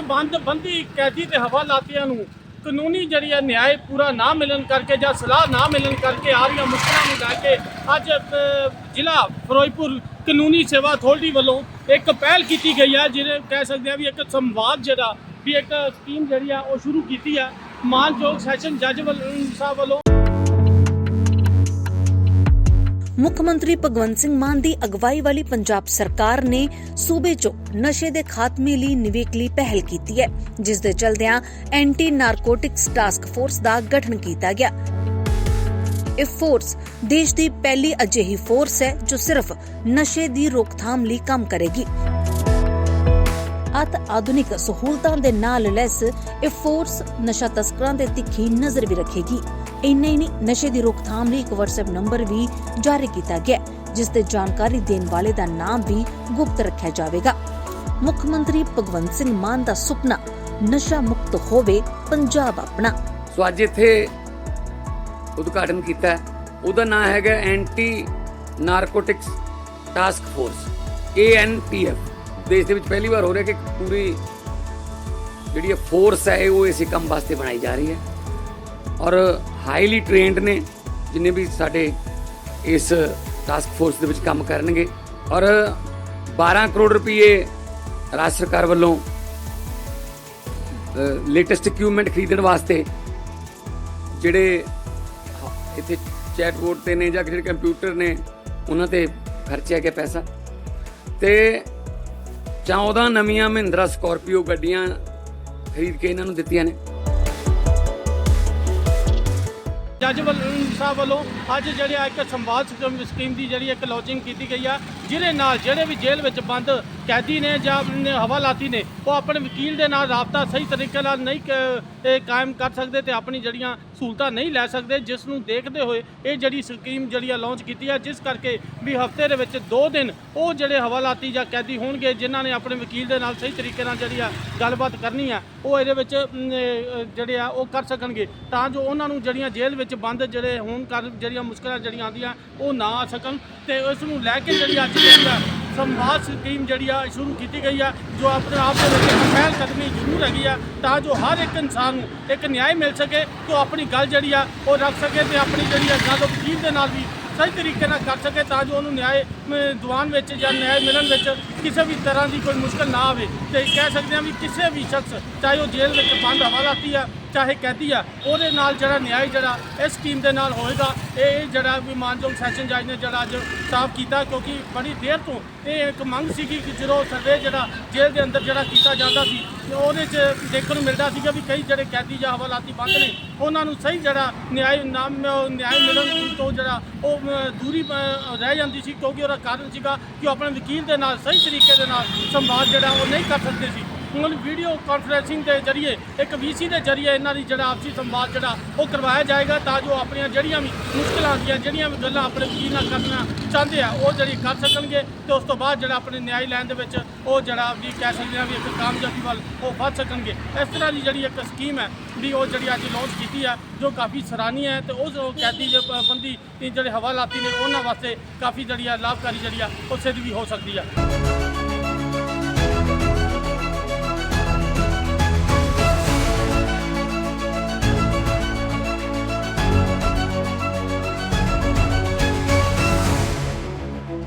ਵਿੱਚ ਬੰਦ ਬੰਦੀ ਕੈਦੀ ਤੇ ਹਵਾਲਾਤੀਆਂ ਨੂੰ ਕਾਨੂੰਨੀ ਜਿਹੜੀ ਹੈ ਨਿਆਂ ਪੂਰਾ ਨਾ ਮਿਲਣ ਕਰਕੇ ਜਾਂ ਸਲਾਹ ਨਾ ਮਿਲਣ ਕਰਕੇ ਆ ਰਹੀਆਂ ਮੁਸ਼ਕਲਾਂ ਨੂੰ ਲੈ ਕੇ ਅੱਜ ਜ਼ਿਲ੍ਹਾ ਫਿਰੋਜ਼ਪੁਰ ਕਾਨੂੰਨੀ ਸੇਵਾ ਅਥਾਰਟੀ ਵੱਲੋਂ ਇੱਕ ਪਹਿਲ ਕੀਤੀ ਗਈ ਹੈ, ਜਿਹਦੇ ਕਹਿ ਸਕਦੇ ਆ ਵੀ ਇੱਕ ਸੰਵਾਦ ਜਿਹੜਾ ਵੀ ਇੱਕ ਸਕੀਮ ਜਿਹੜੀ ਆ ਉਹ ਸ਼ੁਰੂ ਕੀਤੀ ਹੈ। ਮਾਨਯੋਗ ਸੈਸ਼ਨ ਜੱਜ ਵੱਲੋਂ ਸਾਹਿਬ ਵੱਲੋਂ ਮੁੱਖ ਮੰਤਰੀ ਭਗਵੰਤ ਸਿੰਘ ਮਾਨ ਦੀ ਅਗਵਾਈ ਵਾਲੀ ਪੰਜਾਬ ਸਰਕਾਰ ਨੇ ਸੂਬੇ ਚ ਨਸ਼ੇ ਦੇ ਖਾਤਮੇ ਲਈ ਨਿਵੇਕਲੀ ਪਹਿਲ ਕੀਤੀ ਹੈ, ਜਿਸ ਦੇ ਚਲਦਿਆਂ ਐਂਟੀ ਨਾਰਕੋਟਿਕਸ ਟਾਸਕ ਫੋਰਸ ਦਾ ਗਠਨ ਕੀਤਾ ਗਿਆ। ਇਹ ਫੋਰਸ ਦੇਸ਼ ਦੀ ਪਹਿਲੀ ਅਜਿਹੀ ਫੋਰਸ ਹੈ, ਜੋ ਸਿਰਫ ਨਸ਼ੇ ਦੀ ਰੋਕਥਾਮ ਲਈ ਕੰਮ ਕਰੇਗੀ। ਅਤ ਆਧੁਨਿਕ ਸਹੂਲਤਾਂ ਦੇ ਨਾਲ ਲੈਸ ਇਹ ਫੋਰਸ ਨਸ਼ਾ ਤਸਕਰਾਂ ਦੇ ਤਿੱਖੀ ਨਜ਼ਰ ਵੀ ਰੱਖੇਗੀ। ਇੰਨਾ ਹੀ ਨਹੀਂ ਨਸ਼ੇ ਦੀ ਰੋਕਥਾਮ ਲਈ ਇੱਕ WhatsApp ਨੰਬਰ ਵੀ ਜਾਰੀ ਕੀਤਾ ਗਿਆ ਹੈ, ਜਿਸ ਤੇ ਜਾਣਕਾਰੀ ਦੇਣ ਵਾਲੇ ਦਾ ਨਾਮ ਵੀ ਗੁਪਤ ਰੱਖਿਆ ਜਾਵੇਗਾ। ਮੁੱਖ ਮੰਤਰੀ ਭਗਵੰਤ ਸਿੰਘ ਮਾਨ ਦਾ ਸੁਪਨਾ ਨਸ਼ਾ ਮੁਕਤ ਹੋਵੇ ਪੰਜਾਬ ਆਪਣਾ। ਸੋ ਅੱਜ ਇੱਥੇ ਉਦਘਾਟਨ ਕੀਤਾ ਹੈ। ਉਹਦਾ ਨਾਮ ਹੈਗਾ anti narcotics task force ANPF ਦੇਸ਼ ਦੇ ਵਿੱਚ ਪਹਿਲੀ ਵਾਰ ਹੋ ਰਿਹਾ ਕਿ ਪੂਰੀ ਜਿਹੜੀ ਇਹ ਫੋਰਸ ਹੈ ਉਹ ਇਸੇ ਕੰਮ ਵਾਸਤੇ ਬਣਾਈ ਜਾ ਰਹੀ ਹੈ। ਔਰ ਹਾਈਲੀ ਟ੍ਰੇਨਡ ਨੇ, ਜਿੰਨੇ ਵੀ ਸਾਡੇ ਇਸ ਟਾਸਕ ਫੋਰਸ ਦੇ ਵਿੱਚ ਕੰਮ ਕਰਨਗੇ। ਔਰ 12 ਕਰੋੜ ਰੁਪਏ ਰਾਜ ਸਰਕਾਰ ਵੱਲੋਂ ਲੇਟੈਸਟ ਇਕਵਿਪਮੈਂਟ ਖਰੀਦਣ ਵਾਸਤੇ ਜਿਹੜੇ ਇੱਥੇ ਚੈਟਬੋਰਡ ਤੇ ਨੇ ਜਾਂ ਜਿਹੜੇ ਕੰਪਿਊਟਰ ਨੇ, ਉਹਨਾਂ ਤੇ ਖਰਚਿਆ ਗਿਆ ਪੈਸਾ। ਤੇ 14 ਨਵੀਆਂ ਮਹਿੰਦਰਾ ਸਕਾਰਪੀਓ ਗੱਡੀਆਂ ਖਰੀਦ ਕੇ ਇਹਨਾਂ ਨੂੰ ਦਿੱਤੀਆਂ ਨੇ। ਜੱਜ ਵੱਲ ਸਾਹਿਬ ਵੱਲੋਂ ਅੱਜ ਜਿਹੜੇ ਆ ਇੱਕ ਸੰਵਾਦ ਸਕੀਮ- ਸਕੀਮ ਦੀ ਜਿਹੜੀ ਇੱਕ ਲੌਂਚਿੰਗ ਕੀਤੀ ਗਈ ਆ, ਜਿਹਦੇ ਨਾਲ ਜਿਹੜੇ ਵੀ ਜੇਲ੍ਹ ਵਿੱਚ ਬੰਦ ਕੈਦੀ ਨੇ ਜਾਂ ਆਪਣੇ ਹਵਾਲਾਤੀ ਨੇ, ਉਹ ਆਪਣੇ ਵਕੀਲ ਦੇ ਨਾਲ ਰਾਬਤਾ ਸਹੀ ਤਰੀਕੇ ਨਾਲ ਨਹੀਂ ਕ- ਇਹ ਕਾਇਮ ਕਰ ਸਕਦੇ ਤੇ ਆਪਣੀ ਜਿਹੜੀਆਂ ਸਹੂਲਤਾਂ ਨਹੀਂ ਲੈ ਸਕਦੇ, ਜਿਸ ਨੂੰ ਦੇਖਦੇ ਹੋਏ ਇਹ ਜਿਹੜੀ ਸਕੀਮ ਜਿਹੜੀ ਆ ਲਾਂਚ ਕੀਤੀ ਆ, ਜਿਸ ਕਰਕੇ ਵੀ ਹਫ਼ਤੇ ਦੇ ਵਿੱਚ 2 ਦਿਨ ਉਹ ਜਿਹੜੇ ਹਵਾਲਾਤੀ ਜਾਂ ਕੈਦੀ ਹੋਣਗੇ, ਜਿਨ੍ਹਾਂ ਨੇ ਆਪਣੇ ਵਕੀਲ ਦੇ ਨਾਲ ਸਹੀ ਤਰੀਕੇ ਨਾਲ ਜਿਹੜੀ ਆ ਗੱਲਬਾਤ ਕਰਨੀ ਆ, ਉਹ ਇਹਦੇ ਵਿੱਚ ਜਿਹੜੇ ਆ ਉਹ ਕਰ ਸਕਣਗੇ। ਤਾਂ ਜੋ ਉਹਨਾਂ ਨੂੰ ਜਿਹੜੀਆਂ ਜੇਲ੍ਹ ਵਿੱਚ ਬੰਦ ਜਿਹੜੇ ਹੋਣ ਕਾਰਨ ਜਿਹੜੀਆਂ ਮੁਸ਼ਕਲਾਂ ਜਿਹੜੀਆਂ ਆਉਂਦੀਆਂ, ਉਹ ਨਾ ਆ ਸਕਣ ਤੇ ਇਸ ਨੂੰ ਲੈ ਕੇ ਜਿਹੜੀ ਅੱਜ ਜਿਹੜੀ ਸੰਵਾਦ ਸਕੀਮ ਜਿਹੜੀ ਆ ਸ਼ੁਰੂ ਕੀਤੀ ਗਈ ਆ, ਜੋ ਆਪਣੇ ਆਪ ਦੇ ਵਿੱਚ ਇੱਕ ਪਹਿਲ ਕਦਮੀ ਜ਼ਰੂਰ ਹੈਗੀ ਆ, ਤਾਂ ਜੋ ਹਰ ਇੱਕ ਇਨਸਾਨ ਨੂੰ ਇੱਕ ਨਿਆਂ ਮਿਲ ਸਕੇ, ਤੇ ਉਹ ਆਪਣੀ ਗੱਲ ਜਿਹੜੀ ਆ, ਉਹ ਰੱਖ ਸਕੇ ਤੇ ਆਪਣੀ ਜਿਹੜੀ ਆ ਗੱਲ ਉਹ ਵਕੀਲ ਦੇ ਨਾਲ ਵੀ ਸਹੀ ਤਰੀਕੇ ਨਾਲ ਕਰ ਸਕੇ, ਤਾਂ ਜੋ ਉਹਨੂੰ ਨਿਆਂ ਦੀਵਾਨ ਵਿੱਚ ਜਾਂ ਨਿਆਂ ਮਿਲਣ ਵਿੱਚ ਕਿਸੇ ਵੀ ਤਰ੍ਹਾਂ ਦੀ ਕੋਈ ਮੁਸ਼ਕਲ ਨਾ ਆਵੇ ਤੇ ਕਹਿ ਸਕਦੇ ਹਾਂ ਵੀ ਕਿਸੇ ਵੀ ਸ਼ਖਸ, ਚਾਹੇ ਉਹ ਜੇਲ੍ਹ ਵਿੱਚ ਬੰਦ ਹਵਾਲਾਤੀ ਆ, ਚਾਹੇ ਕੈਦੀ ਆ, ਉਹਦੇ ਨਾਲ ਜਿਹੜਾ ਨਿਆਂ ਜਿਹੜਾ ਇਸ ਸਕੀਮ ਦੇ ਨਾਲ ਹੋਏਗਾ, ਇਹ ਜਿਹੜਾ ਵੀ ਮਾਨਯੋਗ ਸੈਸ਼ਨ ਜੱਜ ਨੇ ਜਿਹੜਾ ਅੱਜ ਸਾਫ਼ ਕੀਤਾ, ਕਿਉਂਕਿ ਬੜੀ ਦੇਰ ਤੋਂ ਇਹ ਇੱਕ ਮੰਗ ਸੀਗੀ ਕਿ ਜਦੋਂ ਸਰਵੇ ਜਿਹੜਾ ਜੇਲ੍ਹ ਦੇ ਅੰਦਰ ਜਿਹੜਾ ਕੀਤਾ ਜਾਂਦਾ ਸੀ, ਤੇ ਉਹਦੇ 'ਚ ਦੇਖਣ ਨੂੰ ਮਿਲਦਾ ਸੀਗਾ ਵੀ ਕਈ ਜਿਹੜੇ ਕੈਦੀ ਜਾਂ ਹਵਾਲਾਤੀ ਬੰਦ ਨੇ, ਉਹਨਾਂ ਨੂੰ ਸਹੀ ਜਿਹੜਾ ਨਿਆਂ ਨਾਮ, ਨਿਆਂ ਮਿਲਣ ਤੋਂ ਜਿਹੜਾ ਉਹ ਦੂਰੀ ਰਹਿ ਜਾਂਦੀ ਸੀ, ਕਿਉਂਕਿ ਉਹਦਾ ਕਾਰਨ ਸੀਗਾ ਕਿ ਉਹ ਆਪਣੇ ਵਕੀਲ ਦੇ ਨਾਲ ਸਹੀ ਤਰੀਕੇ ਦੇ ਨਾਲ ਸੰਵਾਦ ਜਿਹੜਾ ਉਹ ਨਹੀਂ ਕਰ ਸਕਦੇ ਸੀ। ਹੁਣ ਵੀਡੀਓ ਕਾਨਫਰੈਂਸਿੰਗ ਦੇ ਜ਼ਰੀਏ, ਇੱਕ ਵੀਸੀ ਦੇ ਜ਼ਰੀਏ ਇਹਨਾਂ ਦੀ ਜਿਹੜਾ ਆਪਸੀ ਸੰਵਾਦ ਜਿਹੜਾ ਉਹ ਕਰਵਾਇਆ ਜਾਏਗਾ ਤਾਂ ਜੋ ਆਪਣੀਆਂ ਜਿਹੜੀਆਂ ਵੀ ਮੁਸ਼ਕਲਾਂ ਦੀਆਂ, ਜਿਹੜੀਆਂ ਵੀ ਗੱਲਾਂ ਆਪਣੇ ਵਕੀਲ ਨਾਲ ਕਰਨਾ ਚਾਹੁੰਦੇ ਆ, ਉਹ ਜਿਹੜੀ ਕਰ ਸਕਣਗੇ ਤੇ ਉਸ ਤੋਂ ਬਾਅਦ ਜਿਹੜਾ ਆਪਣੇ ਨਿਆਂ ਲੈਣ ਦੇ ਵਿੱਚ ਉਹ ਜਿਹੜਾ ਵੀ ਕਹਿ ਸਕਦੇ ਆ ਵੀ ਇੱਕ ਕਾਮਯਾਬੀ ਵੱਲ ਉਹ ਵੱਧ ਸਕਣਗੇ। ਇਸ ਤਰ੍ਹਾਂ ਦੀ ਜਿਹੜੀ ਇੱਕ ਸਕੀਮ ਹੈ ਵੀ ਉਹ ਜਿਹੜੀ ਅੱਜ ਲਾਂਚ ਕੀਤੀ ਹੈ, ਜੋ ਕਾਫੀ ਸਰਾਹਨੀ ਹੈ ਤੇ ਉਸ ਕੈਦੀ ਜੇ ਬੰਦੀ ਜਿਹੜੇ ਹਵਾਲਾਤੀ ਨੇ ਉਹਨਾਂ ਵਾਸਤੇ ਕਾਫੀ ਜਿਹੜੀ ਆ ਲਾਭਕਾਰੀ ਜਿਹੜੀ ਆ, ਉਹ ਸਿੱਧ ਵੀ ਹੋ ਸਕਦੀ ਆ।